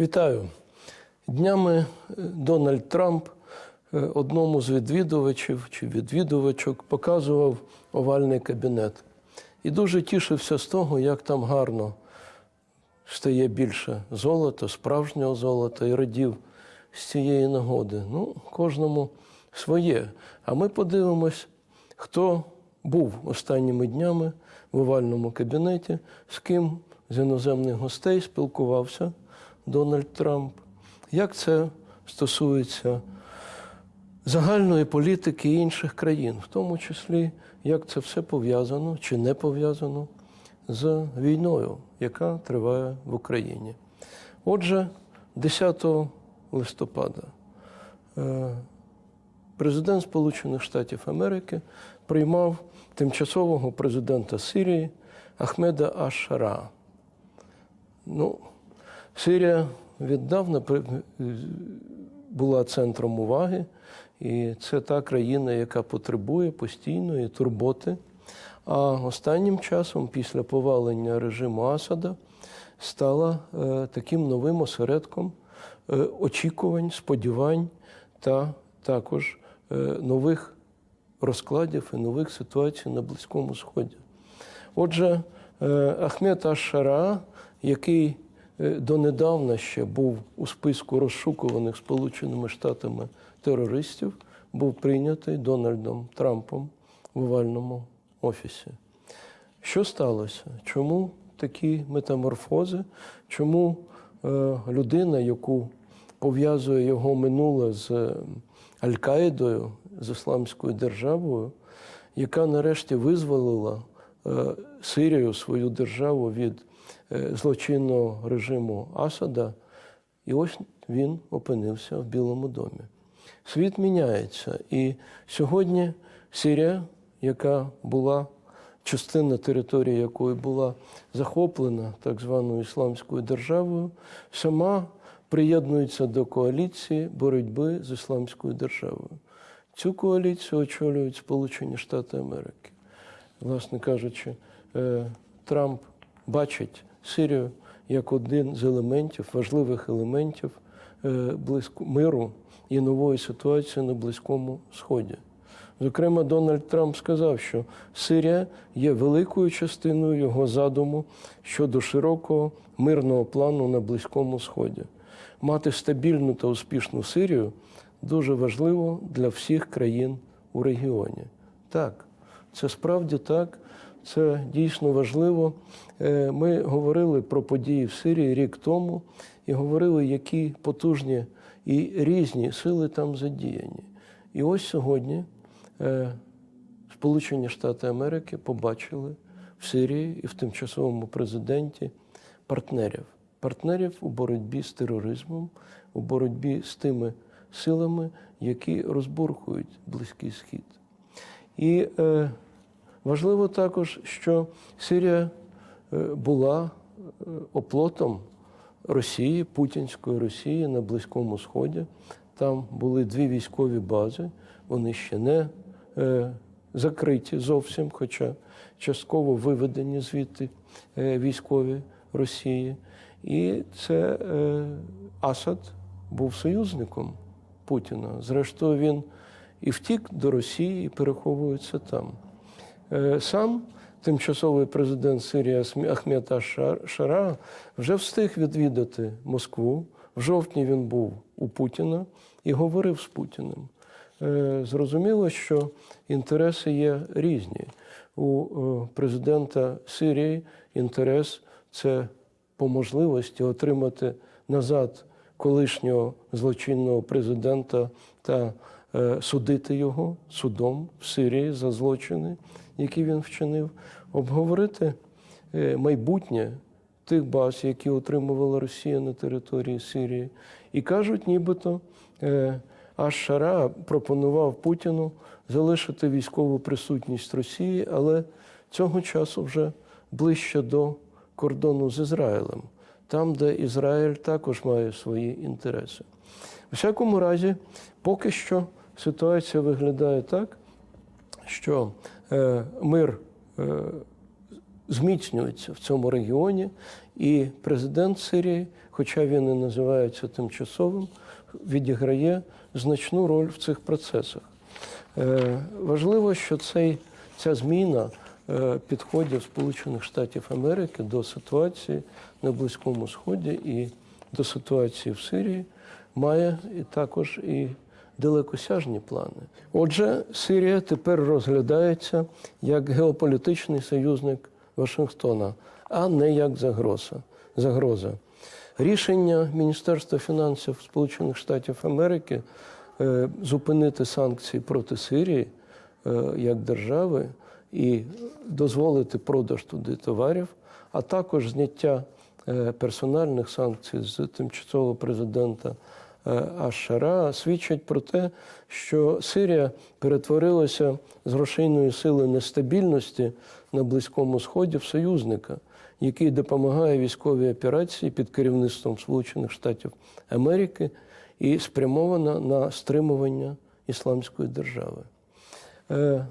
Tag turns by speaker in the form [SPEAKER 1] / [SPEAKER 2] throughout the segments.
[SPEAKER 1] Вітаю. Днями е, Дональд Трамп е, одному з відвідувачів чи відвідувачок показував овальний кабінет. І дуже тішився з того, як там гарно стає більше золота, справжнього золота, і радів з цієї нагоди. Ну, кожному своє. А ми подивимось, хто був останніми днями в овальному кабінеті, з ким з іноземних гостей спілкувався Дональд Трамп. Як це стосується загальної політики інших країн, в тому числі, як це все пов'язано чи не пов'язано з війною, яка триває в Україні. Отже, 10 листопада е, президент Сполучених Штатів Америки приймав тимчасового президента Сирії Ахмеда Аш-Шара. Ну, Сирія віддавна була центром уваги, і це та країна, яка потребує постійної турботи. А останнім часом, після повалення режиму Асада, стала е, таким новим осередком е, очікувань, сподівань та також е, нових розкладів і нових ситуацій на Близькому Сході. Отже, Ахмед Аш-Шара, який донедавна ще був у списку розшукуваних Сполученими Штатами терористів, був прийнятий Дональдом Трампом в овальному офісі. Що сталося? Чому такі метаморфози? Чому е, людина, яку пов'язує його минуле з е, Аль-Каїдою, з Ісламською державою, яка нарешті визволила е, Сирію, свою державу від е, злочинного режиму Асада, і ось він опинився в Білому домі. Світ міняється. І сьогодні Сирія, яка була частина території якої була захоплена так званою Ісламською державою, сама приєднується до коаліції боротьби з Ісламською державою. Цю коаліцію очолюють Сполучені Штати Америки. Власне кажучи, е, Трамп бачить Сирію як один з елементів, важливих елементів е, миру і нової ситуації на Близькому Сході. Зокрема, Дональд Трамп сказав, що Сирія є великою частиною його задуму щодо широкого мирного плану на Близькому Сході. Мати стабільну та успішну Сирію дуже важливо для всіх країн у регіоні. Так, це справді так, це дійсно важливо. Е, Ми говорили про події в Сирії рік тому і говорили, які потужні і різні сили там задіяні. І ось сьогодні е, Сполучені Штати Америки побачили в Сирії і в тимчасовому президенті партнерів. Партнерів у боротьбі з тероризмом, у боротьбі з тими силами, які розбурхують Близький Схід. І е, важливо також, що Сирія е, була е, оплотом Росії, Путінської Росії на Близькому Сході. Там були дві військові бази, вони ще не е, закриті зовсім, хоча частково виведені звідти військові Росії. І це Асад був союзником Путіна. Зрештою, він і втік до Росії, і переховується там. Е, Сам тимчасовий президент Сирії Ахмед Аш-Шара вже встиг відвідати Москву. В жовтні він був у Путіна і говорив з Путіним. Е, Зрозуміло, що інтереси є різні. У е, президента Сирії інтерес це по можливості отримати назад колишнього злочинного президента та судити його судом в Сирії за злочини, які він вчинив, обговорити е, майбутнє тих баз, які отримувала Росія на території Сирії. І кажуть, нібито е, Аш-Шара пропонував Путіну залишити військову присутність Росії, але цього часу вже ближче до кордону з Ізраїлем, там, де Ізраїль також має свої інтереси. У всякому разі, поки що ситуація виглядає так, що мир е, зміцнюється в цьому регіоні, і президент Сирії, хоча він і називається тимчасовим, відіграє значну роль в цих процесах. Е, Важливо, що цей, ця зміна е, підходів Сполучених Штатів Америки до ситуації на Близькому Сході і до ситуації в Сирії має і також і далекосяжні плани. Отже, Сирія тепер розглядається як геополітичний союзник Вашингтона, а не як загроза. загроза. Рішення Міністерства фінансів Сполучених Штатів Америки е, зупинити санкції проти Сирії е, як держави і дозволити продаж туди товарів, а також зняття е, персональних санкцій з тимчасового президента е, Аш-Шара свідчить про те, що Сирія перетворилася з грошейної сили нестабільності на Близькому Сході в союзника, який допомагає військовій операції під керівництвом Сполучених Штатів Америки і спрямована на стримування ісламської держави. Е,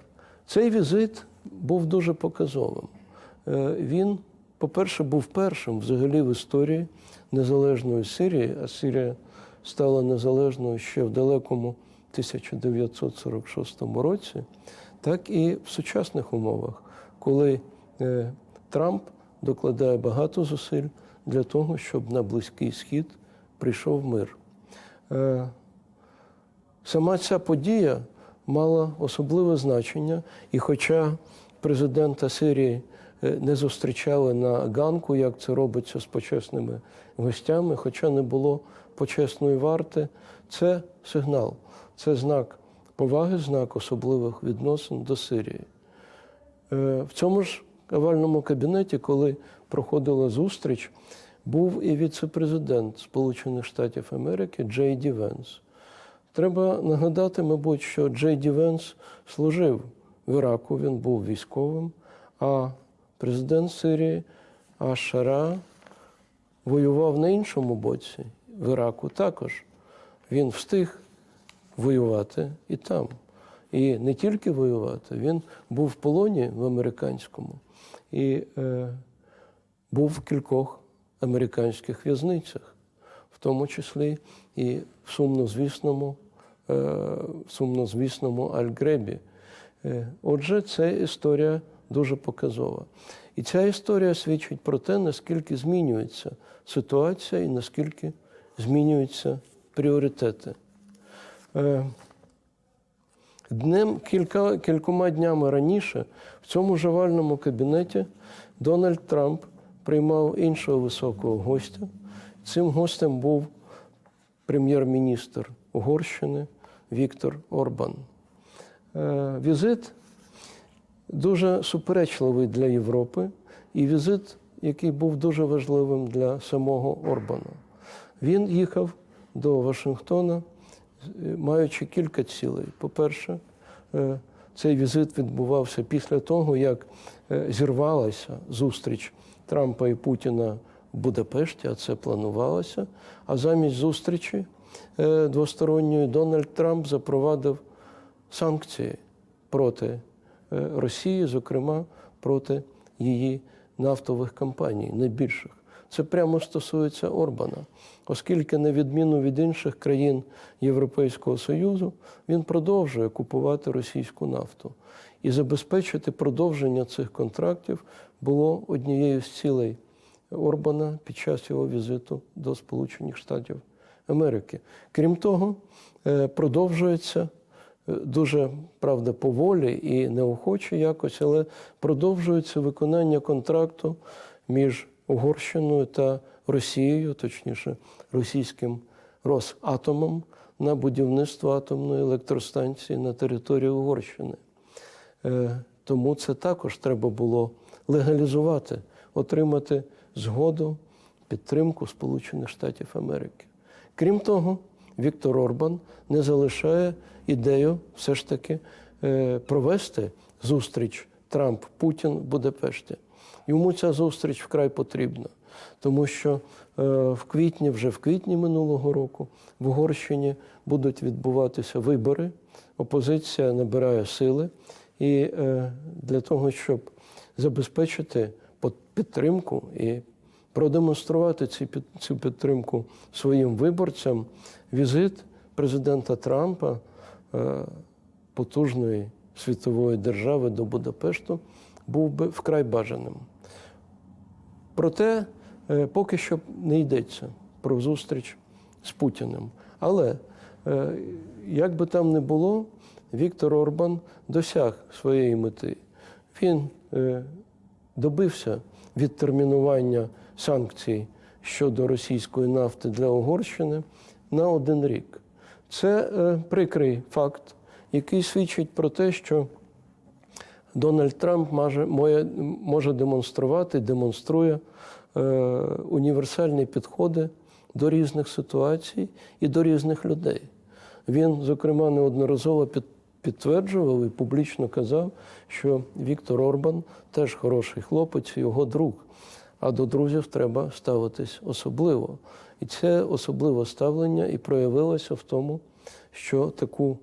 [SPEAKER 1] Цей візит був дуже показовим. Е, Він, по-перше, був першим взагалі в історії незалежної Сирії, а Сирія стала незалежною ще в далекому 1946 році, так і в сучасних умовах, коли е, Трамп докладає багато зусиль для того, щоб на Близький Схід прийшов мир. Е, Сама ця подія мала особливе значення, і хоча президента Сирії не зустрічали на ганку, як це робиться з почесними гостями, хоча не було почесної варти, це сигнал, це знак поваги, знак особливих відносин до Сирії. Е, В цьому ж овальному кабінеті, коли проходила зустріч, був і віце-президент Сполучених Штатів Америки Джей Ді Венс. Треба нагадати, мабуть, що Джей Ді Венс служив в Іраку, він був військовим, а президент Сирії Аш-Шара воював на іншому боці в Іраку також. Він встиг воювати і там. І не тільки воювати, він був в полоні в американському і е, був в кількох американських в'язницях, в тому числі і в сумнозвісному, е, сумнозвісному Аль-Гребі. Е, Отже, це історія дуже показова. І ця історія свідчить про те, наскільки змінюється ситуація і наскільки змінюються пріоритети. Е, Днем кілька, кількома днями раніше в цьому ж овальному кабінеті Дональд Трамп приймав іншого високого гостя. Цим гостем був прем'єр-міністр Угорщини Віктор Орбан. Е, Візит дуже суперечливий для Європи, і візит, який був дуже важливим для самого Орбана. Він їхав до Вашингтона, е, маючи кілька цілей. По-перше, е, цей візит відбувався після того, як е, зірвалася зустріч Трампа і Путіна в Будапешті, а це планувалося. А замість зустрічі двосторонньої Дональд Трамп запровадив санкції проти Росії, зокрема проти її нафтових компаній, найбільших. Це прямо стосується Орбана, оскільки, на відміну від інших країн Європейського Союзу, він продовжує купувати російську нафту. І забезпечити продовження цих контрактів було однією з цілей Орбана під час його візиту до Сполучених Штатів Америки. Крім того, е, продовжується е, дуже правда поволі і неохоче якось, але продовжується виконання контракту між Угорщиною та Росією, точніше, російським Росатомом на будівництво атомної електростанції на території Угорщини. Е, Тому це також треба було легалізувати, отримати згоду, підтримку Сполучених Штатів Америки. Крім того, Віктор Орбан не залишає ідею все ж таки е, провести зустріч Трамп-Путін в Будапешті. Йому ця зустріч вкрай потрібна, тому що е, в квітні, вже в квітні минулого року, в Угорщині будуть відбуватися вибори. Опозиція набирає сили, і е, для того, щоб забезпечити підтримку і продемонструвати цю підтримку своїм виборцям, візит президента Трампа, потужної світової держави до Будапешту, був би вкрай бажаним. Проте е, поки що не йдеться про зустріч з Путіним. Але е, як би там не було, Віктор Орбан досяг своєї мети. Він е, добився відтермінування санкцій щодо російської нафти для Угорщини на один рік. Це е, прикрий факт, який свідчить про те, що Дональд Трамп може, може демонструвати, демонструє е, універсальні підходи до різних ситуацій і до різних людей. Він, зокрема, неодноразово під, підтверджував і публічно казав, що Віктор Орбан теж хороший хлопець, його друг. А до друзів треба ставитись особливо. І це особливе ставлення і проявилося в тому, що таку,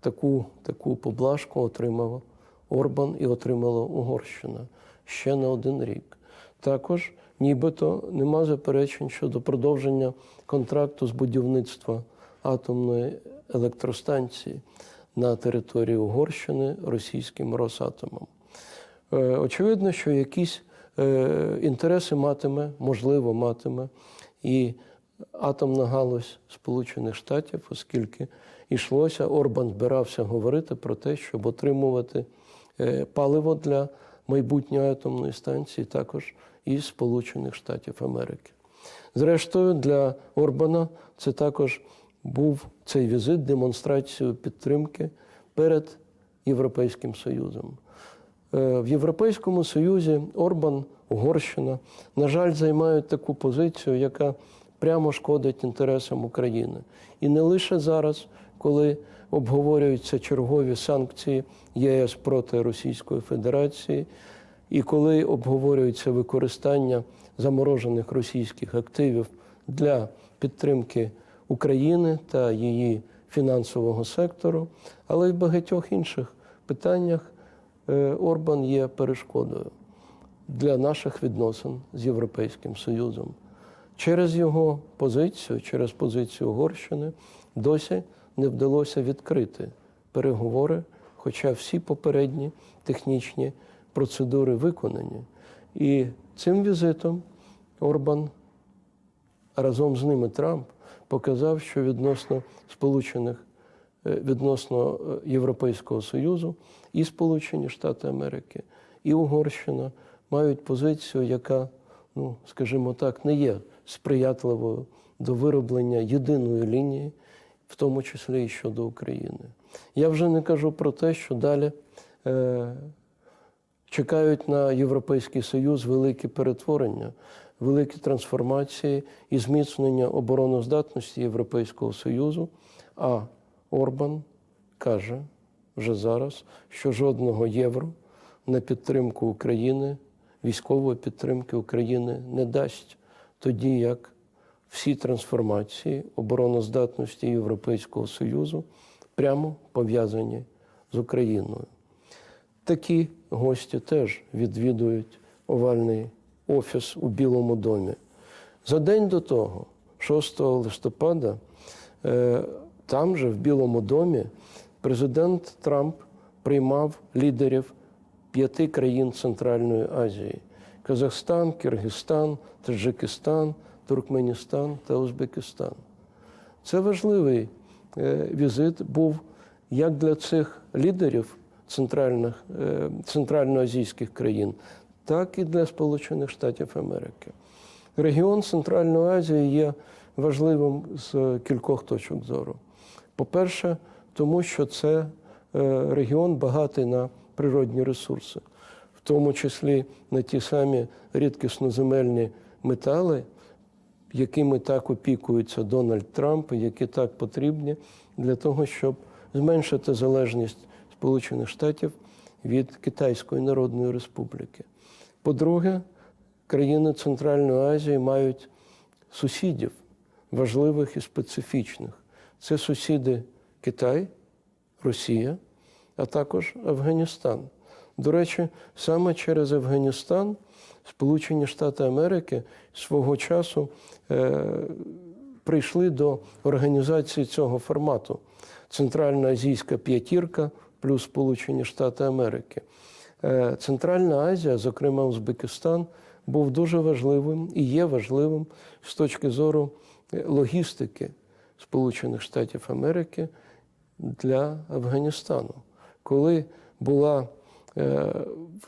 [SPEAKER 1] таку, таку поблажку отримав Орбан і отримала Угорщина ще на один рік. Також нібито нема заперечень щодо продовження контракту з будівництва атомної електростанції на території Угорщини російським Росатомом. Е, Очевидно, що якісь інтереси матиме, можливо, матиме і атомна галузь Сполучених Штатів, оскільки йшлося, Орбан збирався говорити про те, щоб отримувати е, паливо для майбутньої атомної станції також із Сполучених Штатів Америки. Зрештою, для Орбана це також був цей візит демонстрацією підтримки перед Європейським Союзом. Е, В Європейському Союзі Орбан, Угорщина, на жаль, займають таку позицію, яка прямо шкодить інтересам України. І не лише зараз, коли обговорюються чергові санкції ЄС проти Російської Федерації, і коли обговорюється використання заморожених російських активів для підтримки України та її фінансового сектору, але й в багатьох інших питаннях Орбан є перешкодою для наших відносин з Європейським Союзом. Через його позицію, через позицію Угорщини, досі не вдалося відкрити переговори, хоча всі попередні технічні процедури виконані. І цим візитом Орбан разом з ними Трамп показав, що відносно Сполучених е, відносно е, Європейського Союзу і Сполучені Штати Америки, і Угорщина мають позицію, яка, ну скажімо так, не є сприятливою до вироблення єдиної лінії, в тому числі і щодо України. Я вже не кажу про те, що далі. Е, чекають на Європейський Союз великі перетворення, великі трансформації і зміцнення обороноздатності Європейського Союзу. А Орбан каже вже зараз, що жодного євро на підтримку України, військової підтримки України не дасть, тоді як всі трансформації обороноздатності Європейського Союзу прямо пов'язані з Україною. Такі гості теж відвідують овальний офіс у Білому домі. За день до того, 6 листопада, е, там же, в Білому домі, президент Трамп приймав лідерів п'яти країн Центральної Азії: Казахстан, Киргизстан, Таджикистан, Туркменістан та Узбекистан. Це важливий е, візит був як для цих лідерів центральних, е, центральноазійських країн, так і для Сполучених Штатів Америки. Регіон Центральної Азії є важливим з кількох точок зору. По-перше, тому що це е, регіон багатий на природні ресурси, в тому числі на ті самі рідкісноземельні метали, якими так опікується Дональд Трамп, які так потрібні для того, щоб зменшити залежність Сполучених Штатів від Китайської Народної Республіки. По-друге, країни Центральної Азії мають сусідів важливих і специфічних. Це сусіди Китай, Росія, а також Афганістан. До речі, саме через Афганістан Сполучені Штати Америки свого часу е, прийшли до організації цього формату. Центральна Азійська п'ятірка плюс Сполучені Штати Америки. Е, Центральна Азія, зокрема Узбекистан, був дуже важливим і є важливим з точки зору е, логістики Сполучених Штатів Америки для Афганістану. Коли була е,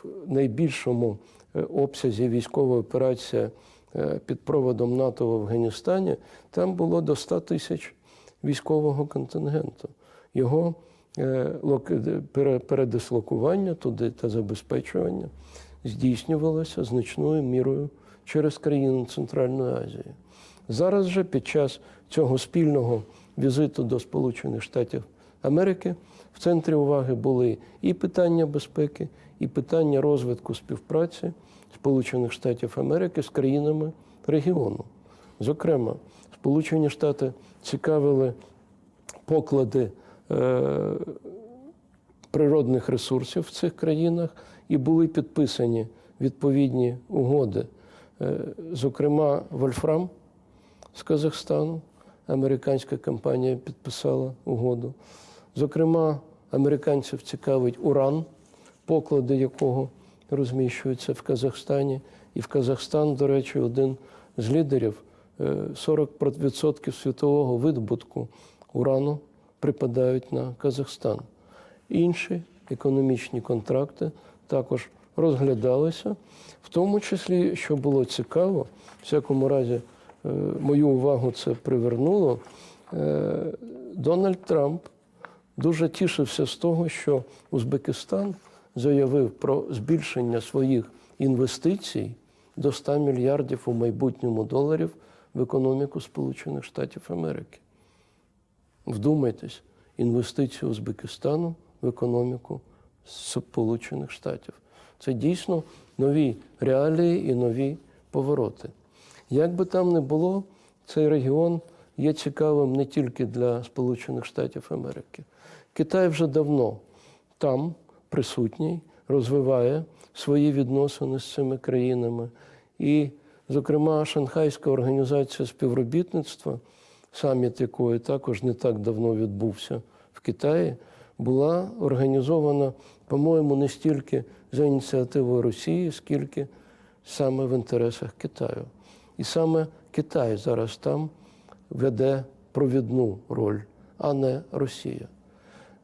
[SPEAKER 1] в найбільшому е, обсязі військова операція е, під проводом НАТО в Афганістані, там було до 100 тисяч військового контингенту. Його лок- пере- передислокування туди та забезпечування здійснювалося значною мірою через країни Центральної Азії. Зараз же під час цього спільного візиту до Сполучених Штатів Америки в центрі уваги були і питання безпеки, і питання розвитку співпраці Сполучених Штатів Америки з країнами регіону. Зокрема, Сполучені Штати цікавили поклади е, природних ресурсів в цих країнах і були підписані відповідні угоди. Е, Зокрема, Вольфрам з Казахстану, американська компанія підписала угоду. Зокрема, американців цікавить уран, поклади якого розміщуються в Казахстані. І в Казахстан, до речі, один з лідерів е, 40% світового видобутку урану припадають на Казахстан. Інші економічні контракти також розглядалися, в тому числі, що було цікаво, в всякому разі, е, мою увагу це привернуло. е, Дональд Трамп дуже тішився з того, що Узбекистан заявив про збільшення своїх інвестицій до 100 мільярдів у майбутньому доларів в економіку Сполучених Штатів Америки. Вдумайтесь, інвестиції Узбекистану в економіку Сполучених Штатів. Це дійсно нові реалії і нові повороти. Як би там не було, цей регіон є цікавим не тільки для Сполучених Штатів Америки. Китай вже давно там присутній, розвиває свої відносини з цими країнами. І, зокрема, Шанхайська організація співробітництва, саміт якої також не так давно відбувся в Китаї, була організована, по-моєму, не стільки за ініціативою Росії, скільки саме в інтересах Китаю. І саме Китай зараз там веде провідну роль, а не Росія.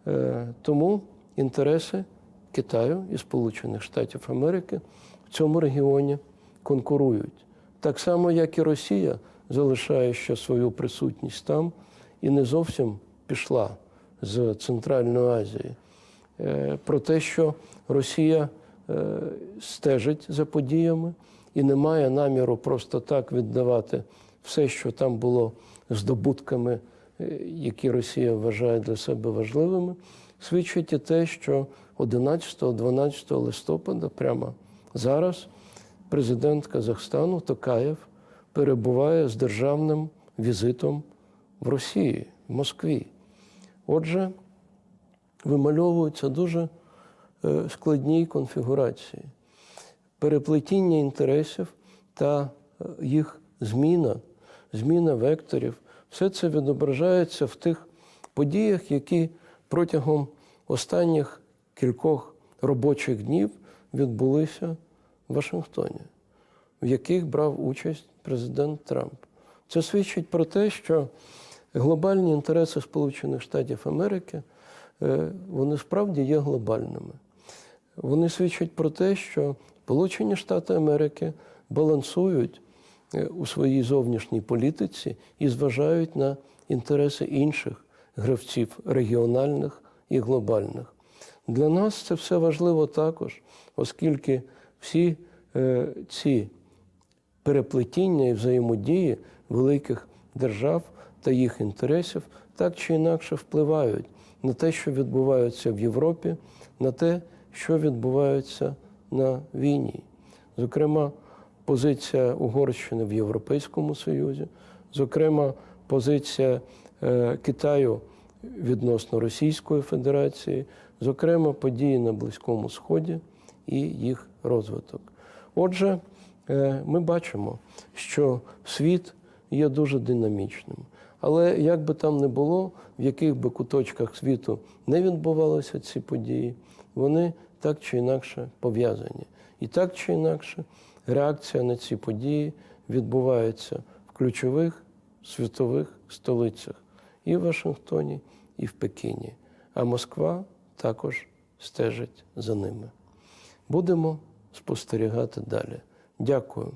[SPEAKER 1] Е, Тому інтереси Китаю і Сполучених Штатів Америки в цьому регіоні конкурують. Так само, як і Росія залишає ще свою присутність там і не зовсім пішла з Центральної Азії. Е, Про те, що Росія е, стежить за подіями і не має наміру просто так віддавати все, що там було здобутками, е, які Росія вважає для себе важливими, свідчить і те, що 11-12 листопада, прямо зараз, президент Казахстану Токаєв перебуває з державним візитом в Росії, в Москві. Отже, вимальовуються дуже е, складні конфігурації. Переплетіння інтересів та е, їх зміна, зміна векторів, все це відображається в тих подіях, які протягом останніх кількох робочих днів відбулися в Вашингтоні, в яких брав участь президент Трамп. Це свідчить про те, що глобальні інтереси Сполучених Штатів Америки е, вони справді є глобальними. Вони свідчать про те, що Сполучені Штати Америки балансують е, у своїй зовнішній політиці і зважають на інтереси інших гравців регіональних і глобальних. Для нас це все важливо також, оскільки всі е, ці переплетіння і взаємодії великих держав та їх інтересів так чи інакше впливають на те, що відбувається в Європі, на те, що відбувається на війні. Зокрема, позиція Угорщини в Європейському Союзі, зокрема, позиція е, Китаю відносно Російської Федерації, зокрема події на Близькому Сході і їх розвиток. Отже, е, ми бачимо, що світ є дуже динамічним. Але як би там не було, в яких би куточках світу не відбувалися ці події, вони так чи інакше пов'язані. І так чи інакше реакція на ці події відбувається в ключових світових столицях і в Вашингтоні, і в Пекіні. А Москва також стежить за ними. Будемо спостерігати далі. Дякую